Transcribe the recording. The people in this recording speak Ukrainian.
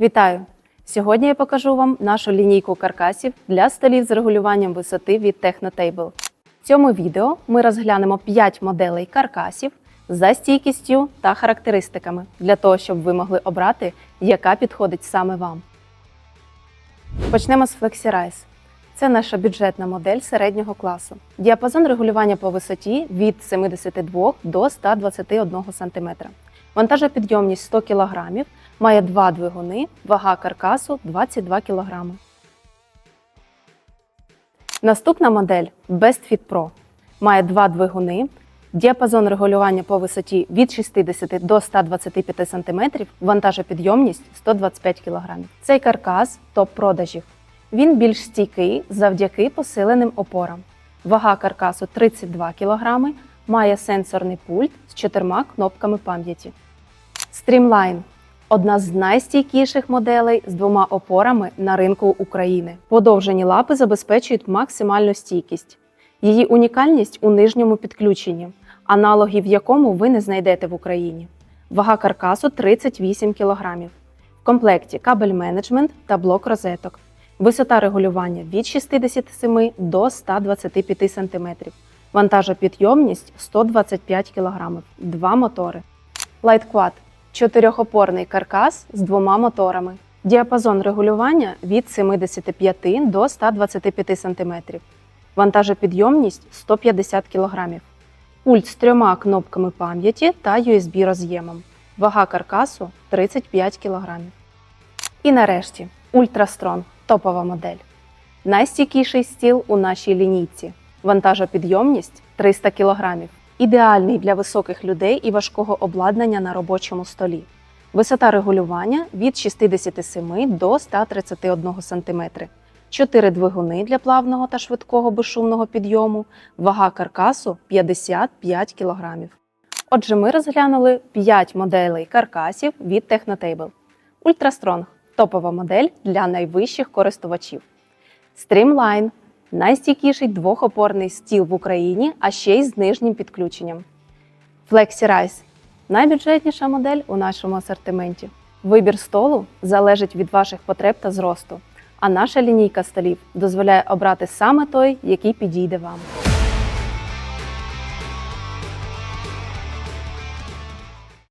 Вітаю! Сьогодні я покажу вам нашу лінійку каркасів для столів з регулюванням висоти від Technotable. В цьому відео ми розглянемо 5 моделей каркасів за стійкістю та характеристиками для того, щоб ви могли обрати, яка підходить саме вам. Почнемо з FlexiRise. Це наша бюджетна модель середнього класу. Діапазон регулювання по висоті від 72 до 121 см. Вантажопідйомність 100 кг, має два двигуни, вага каркасу 22 кг. Наступна модель Best Fit Pro має два двигуни, діапазон регулювання по висоті від 60 до 125 см, вантажопідйомність 125 кг. Цей каркас топ продажів. Він більш стійкий завдяки посиленим опорам. Вага каркасу 32 кг, має сенсорний пульт з чотирма кнопками пам'яті. Streamline одна з найстійкіших моделей з двома опорами на ринку України. Подовжені лапи забезпечують максимальну стійкість. Її унікальність у нижньому підключенні, аналогів якому ви не знайдете в Україні. Вага каркасу 38 кг. В комплекті кабель менеджмент та блок розеток. Висота регулювання від 67 до 125 см. Вантажопідйомність 125 кг. Два мотори. Lightquad – чотирьохопорний каркас з двома моторами. Діапазон регулювання від 75 до 125 см. Вантажопідйомність 150 кг. Пульт з трьома кнопками пам'яті та USB-роз'ємом. Вага каркасу 35 кг. І нарешті Ultrastrong – топова модель. Найстійкіший стіл у нашій лінійці. Вантажопідйомність 300 кг. Ідеальний для високих людей і важкого обладнання на робочому столі. Висота регулювання від 67 до 131 см. Чотири двигуни для плавного та швидкого безшумного підйому. Вага каркасу 55 кг. Отже, ми розглянули 5 моделей каркасів від Technotable. Ultrastrong – топова модель для найвищих користувачів. Streamline – найстійкіший двохопорний стіл в Україні, а ще й з нижнім підключенням. FlexiRise – найбюджетніша модель у нашому асортименті. Вибір столу залежить від ваших потреб та зросту, а наша лінійка столів дозволяє обрати саме той, який підійде вам.